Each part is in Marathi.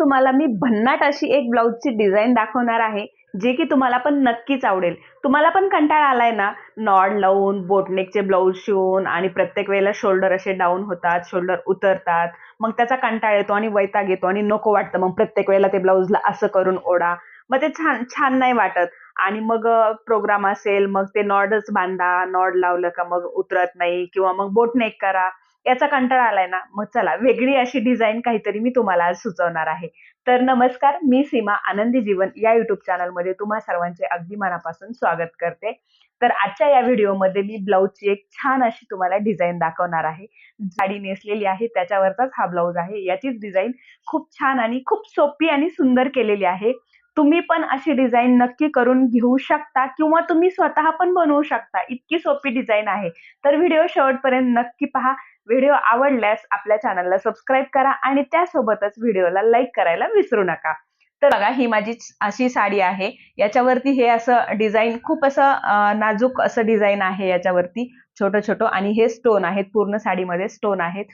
तुम्हाला मी भन्नाट अशी एक ब्लाऊजची डिझाईन दाखवणार आहे जे की तुम्हाला पण नक्कीच आवडेल. तुम्हाला पण कंटाळा आलाय ना? नॉड लावून बोटनेकचे ब्लाऊज शिवून आणि प्रत्येक वेळेला शोल्डर असे डाऊन होतात शोल्डर उतरतात. मग त्याचा कंटाळा येतो आणि वैताग येतो आणि नको वाटतं. मग प्रत्येक वेळेला ते ब्लाऊजला असं करून ओढा. मग ते छान छान नाही वाटत. आणि मग प्रोग्राम असेल मग ते नॉडच बांधा. नॉड लावलं का मग उतरत नाही किंवा मग बोटनेक करा. याचा कंटाळा आलाय ना मग चला वेगळी अशी डिझाईन काहीतरी मी तुम्हाला आज सुचवणार आहे. तर नमस्कार मी सीमा आनंदी जीवन या युट्यूब चॅनलमध्ये तुम्हा सर्वांचे अगदी मनापासून स्वागत करते. तर आजच्या या व्हिडिओमध्ये मी ब्लाऊजची एक छान अशी तुम्हाला डिझाईन दाखवणार आहे. जाडी नेसलेली आहे त्याच्यावरचाच हा ब्लाऊज आहे. याचीच डिझाईन खूप छान आणि खूप सोपी आणि सुंदर केलेली आहे. तुम्ही पण अशी डिझाईन नक्की करून घेऊ शकता किंवा तुम्ही स्वतः पण बनवू शकता. इतकी सोपी डिझाईन आहे. तर व्हिडिओ शेवटपर्यंत नक्की पहा. व्हिडिओ आवडल्यास आपल्या चॅनलला सबस्क्राईब करा आणि त्यासोबतच व्हिडिओला लाईक करायला विसरू नका. तर बघा ही माझी अशी साडी आहे. याच्यावरती हे असं डिझाईन खूप असं नाजूक असं डिझाईन आहे याच्यावरती छोटं छोटं आणि हे स्टोन आहेत पूर्ण साडीमध्ये स्टोन आहेत.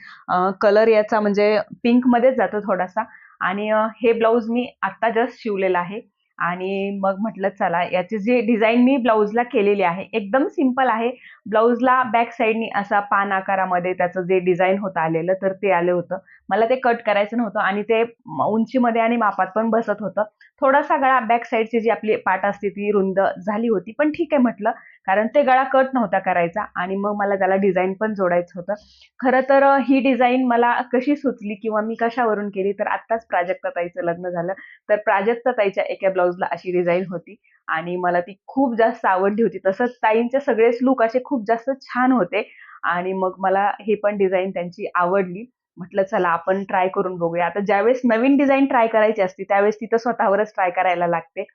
कलर याचा म्हणजे पिंकमध्येच जातो थोडासा. आणि हे ब्लाऊज मी आत्ता जस्ट शिवलेलं आहे. आणि मग म्हटलं चला याची जी डिझाईन मी ब्लाऊजला केलेली आहे एकदम सिंपल आहे. ब्लाऊजला बॅक साईडनी असा पान आकारामध्ये त्याचं जे डिझाईन होतं आलेलं तर ते आलं होतं. मला ते कट करायचं नव्हतं आणि ते उंचीमध्ये आणि मापात पण बसत होतं. थोडासा गळा बॅक साईडची जी आपली पाट असते ती रुंद झाली होती पण ठीक आहे म्हटलं. कारण ते गळा कट नव्हता करायचा आणि मग मला त्याला डिझाईन पण जोडायचं होतं. खरं तर ही डिझाईन मला कशी सुचली किंवा मी कशावरून केली तर आत्ताच प्राजक्ता ताईचं लग्न झालं. तर प्राजक्ता ताईच्या एका ब्लाऊजला अशी डिझाईन होती आणि मला ती खूप जास्त आवडली होती. तसंच ताईंचे सगळेच लुक असे खूप जास्त छान होते आणि मग मला हे पण डिझाईन त्यांची आवडली. म्हटलं चला आपण ट्राय करून बघूया. आता ज्यावेळेस नवीन डिझाईन ट्राय करायची असते त्यावेळेस तिथं स्वतःवरच ट्राय करायला लागते.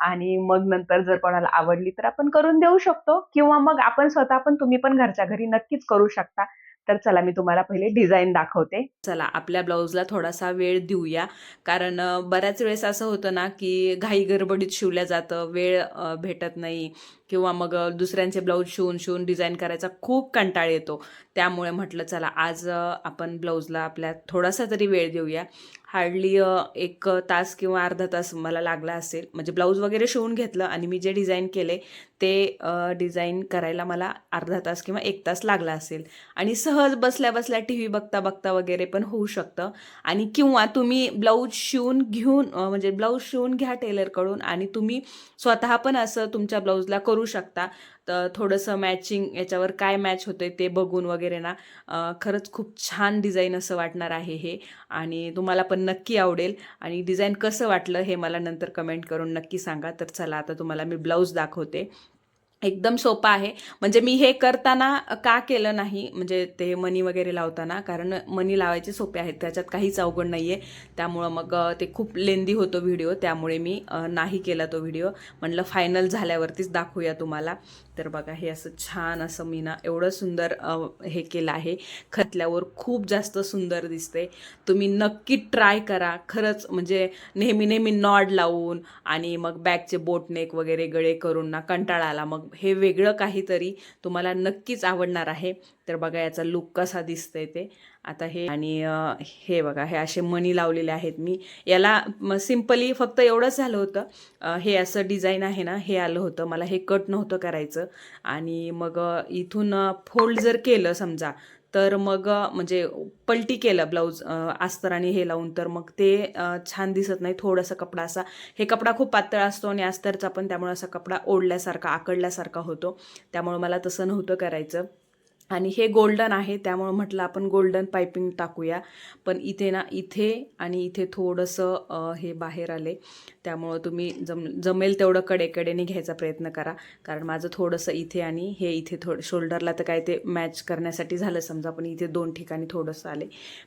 आणि मग नंतर जर कोणाला आवडली तर आपण करून देऊ शकतो. किंवा मग आपण स्वतः पण तुम्ही पण घरच्या घरी नक्कीच करू शकता. तर चला मी तुम्हाला पहिले डिझाईन दाखवते. चला आपल्या ब्लाऊजला थोडासा वेळ देऊया. कारण बऱ्याच वेळेस असं होतं ना की घाई गडबडीत शिवल्या जातं वेळ भेटत नाही किंवा मग दुसऱ्यांचे ब्लाऊज शिवून शिवून डिझाईन करायचा खूप कंटाळ येतो. त्यामुळे म्हटलं चला आज आपण ब्लाऊजला आपल्या थोडासा तरी वेळ देऊया. हार्डली एक तास किंवा अर्धा तास मला लागला असेल. म्हणजे ब्लाऊज वगैरे शिवून घेतलं आणि मी जे डिझाईन केले ते डिझाईन करायला मला अर्धा तास किंवा एक तास लागला असेल. आणि सहज बसल्या बसल्या टी व्ही बघता बघता वगैरे पण होऊ शकतं. आणि किंवा तुम्ही ब्लाऊज शिवून घेऊन म्हणजे ब्लाऊज शिवून घ्या टेलरकडून आणि तुम्ही स्वतः पण असं तुमच्या ब्लाऊजला करू शकता. तर थोडंसं मॅचिंग याच्यावर काय मॅच होतंय ते बघून वगैरे ना खरंच खूप छान डिझाईन असं वाटणार आहे हे आणि तुम्हाला पण नक्की आवडेल. आणि डिझाईन कसं वाटलं हे मला नंतर कमेंट करून नक्की सांगा. तर चला आता तुम्हाला मी ब्लाऊज दाखवते. एकदम सोपं आहे. म्हणजे मी हे करताना का केलं नाही म्हणजे ते मनी वगैरे लावताना कारण मनी लावायचे सोपे आहेत. त्याच्यात काहीच अवघड नाही आहे त्यामुळं मग ते खूप लेंदी होतो व्हिडिओ त्यामुळे मी नाही केला तो व्हिडिओ म्हणलं फायनल झाल्यावरतीच दाखवूया तुम्हाला. तर बघा हे असं छान असं मी ना एवढं सुंदर हे केलं आहे. खतल्यावर खूप जास्त सुंदर दिसते तुम्ही नक्की ट्राय करा. खरंच म्हणजे नेहमी नेहमी नॉड लावून आणि मग बॅगचे बोटनेक वगैरे गळे करून ना कंटाळा आला मग हे वेगळं काहीतरी तुम्हाला नक्कीच आवडणार आहे. तर बघा याचा लुक कसा दिसतंय ते. आता हे आणि हे बघा हे असे मणी लावलेले आहेत मी. याला सिम्पली फक्त एवढंच झालं होतं. हे असं डिझाईन आहे ना हे आलं होतं. मला हे कट नव्हतं करायचं. आणि मग इथून फोल्ड जर केलं समजा तर मग म्हणजे पलटी केलं ब्लाऊज अस्तराने अस्तर आणि हे लावून तर मग ते छान दिसत नाही. थोडासा कपडा असा हे कपडा खूप पातळ असतो आणि अस्तरचा पण त्यामुळे असा कपडा ओढल्यासारखा आकडल्यासारखा होतो. त्यामुळे मला तसं नव्हतं करायचं. आणि हे गोल्डन आहे त्यामुळं म्हटलं आपण गोल्डन पायपिंग टाकूया. पण इथे ना इथे आणि इथे थोडंसं हे बाहेर आले. त्यामुळं तुम्ही जम जमेल तेवढं कडेकडेने घ्यायचा प्रयत्न करा. कारण माझं थोडंसं इथे आणि हे इथे थोडं शोल्डरला तर काय ते मॅच करण्यासाठी झालं समजा पण इथे दोन ठिकाणी थोडंसं आले.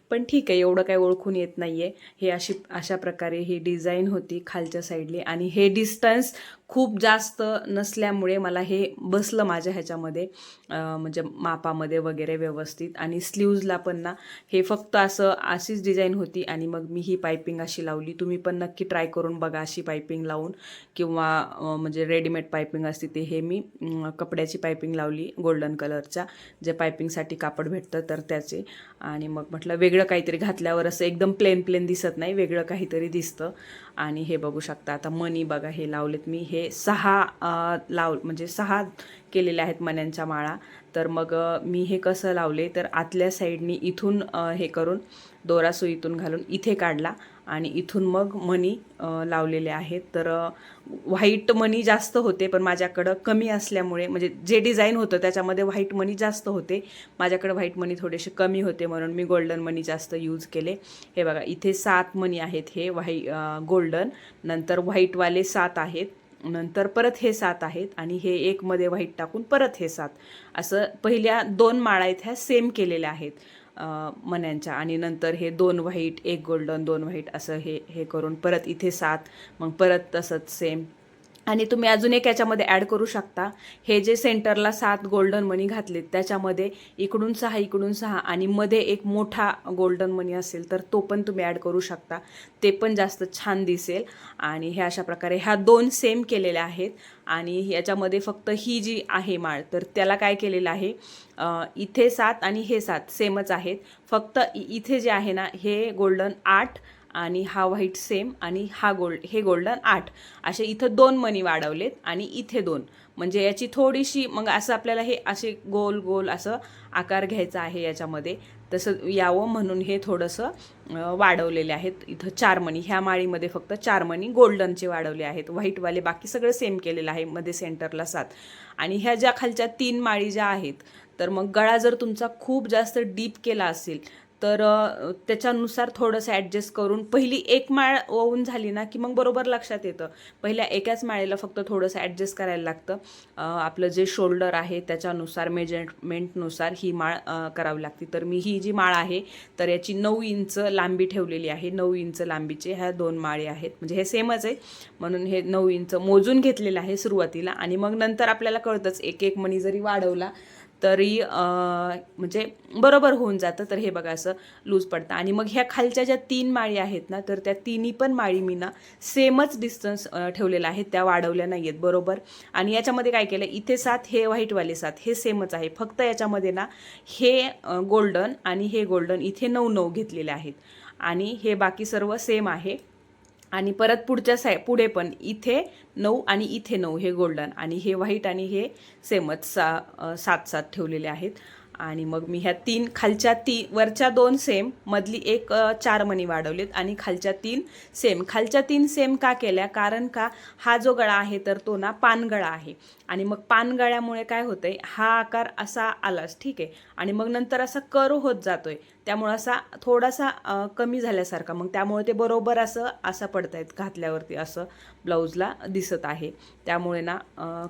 पण ठीक आहे एवढं काय ओळखून येत नाही आहे हे अशी अशा प्रकारे ही डिझाईन होती खालच्या साईडली आणि हे डिस्टन्स खूप जास्त नसल्यामुळे मला हे बसलं माझ्या ह्याच्यामध्ये म्हणजे मापामध्ये वगैरे व्यवस्थित. आणि स्लीव्जला पण ना हे फक्त असं अशीच डिझाईन होती आणि मग मी ही पायपिंग अशी लावली. तुम्ही पण नक्की ट्राय करून बघा अशी पायपिंग लावून. किंवा म्हणजे रेडीमेड पायपिंग असते ते हे मी कपड्याची पायपिंग लावली गोल्डन कलरच्या जे पायपिंगसाठी कापड भेटतं तर त्याचे. आणि मग म्हटलं वेगळं काहीतरी घातल्यावर असं एकदम प्लेन प्लेन दिसत नाही वेगळं काहीतरी दिसतं. आणि हे बघू शकता आता मनी बघा हे लावलेत मी. हे सहा लाव म्हणजे सहा केलेल्या आहेत मण्यांच्या माळा. तर मग मी हे कसं लावले? तर आतल्या साईडनी इथून हे करून दोरा सुईतून घालून इथे काढला आणि इथून मग मणी लावलेले आहेत. तर व्हाईट मणी जास्त होते पण माझ्याकडं कमी असल्यामुळे म्हणजे जे डिझाईन होतं त्याच्यामध्ये व्हाईट मणी जास्त होते. माझ्याकडं व्हाईट मणी थोडेसे कमी होते म्हणून मी गोल्डन मणी जास्त यूज केले. हे बघा इथे सात मणी आहेत हे व्हाई गोल्डन. नंतर व्हाईटवाले सात आहेत. नंतर परत हे सात आहेत आणि हे एकमध्ये व्हाईट टाकून परत हे सात. असं पहिल्या दोन माळा आहेत ह्या सेम केलेल्या आहेत मन्यांच्या आणि नंतर हे दोन व्हाईट एक गोल्डन दोन व्हाईट असं हे हे करून परत इथे सात मग परत तसंच सेम आणि तुम्ही अजून एक याच्यामध्ये ॲड करू शकता. हे जे सेंटरला सात गोल्डन मनी घातलेत त्याच्यामध्ये इकडून सहा इकडून सहा आणि मध्ये एक मोठा गोल्डन मनी असेल तर तो पण तुम्ही ॲड करू शकता. ते पण जास्त छान दिसेल. आणि हे अशा प्रकारे ह्या दोन सेम केलेल्या आहेत. आणि याच्यामध्ये फक्त ही जी आहे माळ तर त्याला काय केलेलं आहे? इथे सात आणि हे सात सेमच आहेत. फक्त इ- इथे जे आहे ना हे गोल्डन आठ आणि हा व्हाईट सेम आणि हा गोल्ड हे गोल्डन आठ. असे इथं दोन मनी वाढवलेत आणि इथे दोन. म्हणजे याची थोडीशी मग असं आपल्याला हे असे गोल गोल असं आकार घ्यायचा आहे याच्यामध्ये. तसं यावं म्हणून हे थोडंसं वाढवलेले आहेत. इथं चार मणी. ह्या माळीमध्ये फक्त चार मणी गोल्डनचे वाढवले आहेत. व्हाईटवाले बाकी सगळं सेम केलेलं आहे मध्ये सेंटरला सात. आणि ह्या ज्या खालच्या तीन माळी ज्या आहेत तर मग गळा जर तुमचा खूप जास्त डीप केला असेल तर त्याच्यानुसार थोडंसं ॲडजस्ट करून पहिली एक माळ ओवून झाली ना की मग बरोबर लक्षात येतं. पहिल्या एकाच माळेला फक्त थोडंसं ॲडजस्ट करायला लागतं. आपलं जे शोल्डर आहे त्याच्यानुसार मेजरमेंटनुसार ही माळ करावी लागते. तर मी ही जी माळ आहे तर याची नऊ इंच लांबी ठेवलेली आहे. नऊ इंच लांबीचे ह्या दोन माळे आहेत. म्हणजे हे सेमच आहे. म्हणून हे नऊ इंच मोजून घेतलेलं आहे सुरुवातीला. आणि मग नंतर आपल्याला कळतंच एक एक मणी जरी वाढवला तरी म्हणजे बरोबर होऊन जातं. तर हे बघा असं लूज पडतं. आणि मग ह्या खालच्या ज्या तीन माळी आहेत ना तर त्या तिन्ही पण माळी मी ना सेमच डिस्टन्स ठेवलेला आहे त्या वाढवल्या नाही आहेत. बरोबर? आणि याच्यामध्ये काय केलं? इथे सात हे व्हाईटवाले सात. हे सेमच आहे. फक्त याच्यामध्ये ना हे गोल्डन आणि हे गोल्डन इथे नऊ नऊ घेतलेले आहेत. आणि हे बाकी सर्व सेम आहे. आणि परत पुढच्या साय पुढे पण इथे नऊ आणि इथे नऊ हे गोल्डन आणि हे व्हाईट आणि हे सेमच सा सात सात ठेवलेले आहेत. आणि मग मी ह्या तीन खालच्या ती वरच्या दोन सेम मधली एक चार मणी वाढवलीत आणि खालच्या तीन सेम खालच्या तीन सेम का केल्या? कारण का? हा जो गळा आहे तर तो ना पानगळा आहे. आणि मग पानगळ्यामुळे काय होतंय? हा आकार असा आलाच ठीक आहे? आणि मग नंतर असा कर्व होत जातोय. त्यामुळं असा थोडासा कमी झाल्यासारखा. मग त्यामुळे ते बरोबर असं असं पडतायत घातल्यावरती असं ब्लाऊजला दिसत आहे. त्यामुळे ना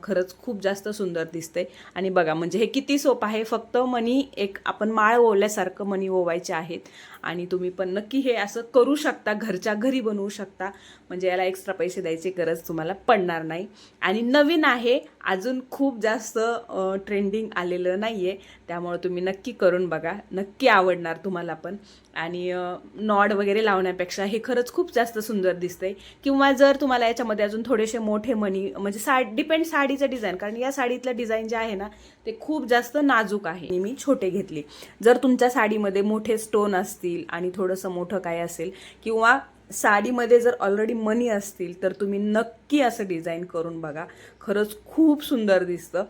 खरंच खूप जास्त सुंदर दिसतंय. आणि बघा म्हणजे हे किती सोपं आहे. फक्त मनी एक आपण माळ ओवल्यासारखं मनी ओवायचे आहेत. आणि तुम्ही पण नक्की हे असं करू शकता घरच्या घरी बनवू शकता. म्हणजे याला एक्स्ट्रा पैसे द्यायची गरज तुम्हाला पडणार नाही. आणि नवीन आहे अजून खूप जास्त ट्रेंडिंग आलेलं नाही आहे त्यामुळे तुम्ही नक्की करून बघा. नक्की आवडणार तुम्हाला पण. आणि नॉड वगैरे लावण्यापेक्षा हे खरंच खूप जास्त सुंदर दिसतंय. किंवा जर तुम्हाला याच्यामध्ये अजून थोडेसे मोठे मनी म्हणजे सा डिपेंड साडीचं डिझाईन कारण या साडीतलं डिझाईन जे आहे ना ते खूप जास्त नाजूक आहे. मी छोटे घेतले. जर तुमच्या साडीमध्ये मोठे स्टोन असतील आणि थोडंसं मोठं काय असेल किंवा साडीमध्ये जर ऑलरेडी मनी असतील तर तुम्ही नक्की असं डिझाईन करून बघा. खरंच खूप सुंदर दिसतं.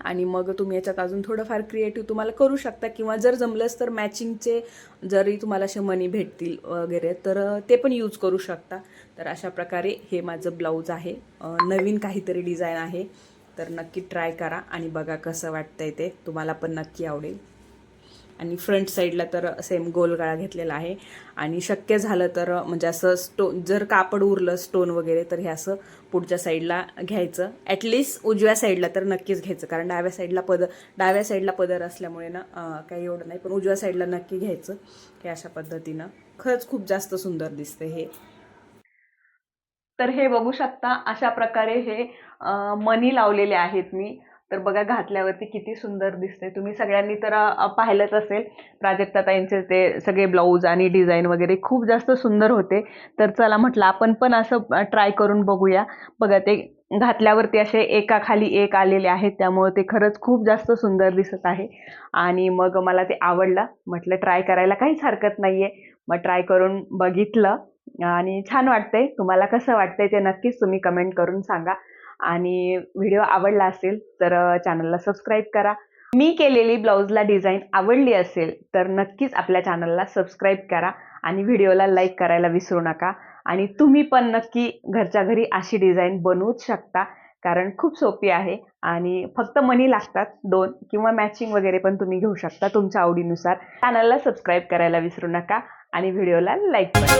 आणि मग तुम्ही याच्यात अजून थोडंफार क्रिएटिव्ह तुम्हाला करू शकता किंवा जर जमलंच तर मॅचिंगचे जरी तुम्हाला असे मनी भेटतील वगैरे तर ते पण यूज करू शकता. तर अशा प्रकारे हे माझं ब्लाऊज आहे. नवीन काहीतरी डिझाईन आहे. तर नक्की ट्राय करा आणि बघा कसं वाटतंय ते. तुम्हाला पण नक्की आवडेल. आणि फ्रंट साईडला तर सेम गोल गळा घेतलेला आहे. आणि शक्य झालं तर म्हणजे असं स्टो जर कापड उरलं स्टोन वगैरे तर हे असं पुढच्या साईडला घ्यायचं. ॲटलिस्ट उजव्या साईडला तर नक्कीच घ्यायचं. कारण डाव्या साईडला पदर डाव्या साईडला पदर असल्यामुळे ना काही एवढं नाही. पण उजव्या साईडला नक्की घ्यायचं. हे अशा पद्धतीनं. खरंच खूप जास्त सुंदर दिसते हे. तर हे बघू शकता अशा प्रकारे हे मणी लावलेले आहेत मी. तर बघा घातल्यावरती किती सुंदर दिसते तुम्ही सगळ्यांनी तर पाहिलंच असेल. प्राजक्ता ताईंचे ते सगळे ब्लाऊज आणि डिझाईन वगैरे खूप जास्त सुंदर होते. तर चला म्हटलं आपण पण असं ट्राय करून बघूया. बघा ते घातल्यावरती असे एकाखाली एक आलेले आहेत. त्यामुळे ते खरंच खूप जास्त सुंदर दिसत आहे. आणि मग मला ते आवडलं. म्हटलं ट्राय करायला काहीच हरकत नाही आहे मग ट्राय करून बघितलं. आणि छान वाटतंय. तुम्हाला कसं वाटतंय ते नक्कीच तुम्ही कमेंट करून सांगा. आणि व्हिडिओ आवडला असेल तर चॅनलला सबस्क्राईब करा. मी केलेली ब्लाऊजला डिझाईन आवडली असेल तर नक्कीच आपल्या चॅनलला सबस्क्राईब करा आणि व्हिडिओला लाईक करायला विसरू नका. आणि तुम्ही पण नक्की घरच्या घरी अशी डिझाईन बनवूच शकता कारण खूप सोपी आहे आणि फक्त मनी लागतात दोन किंवा मॅचिंग वगैरे पण तुम्ही घेऊ शकता तुमच्या आवडीनुसार. चॅनलला सबस्क्राईब करायला विसरू नका आणि व्हिडिओला लाईक करा.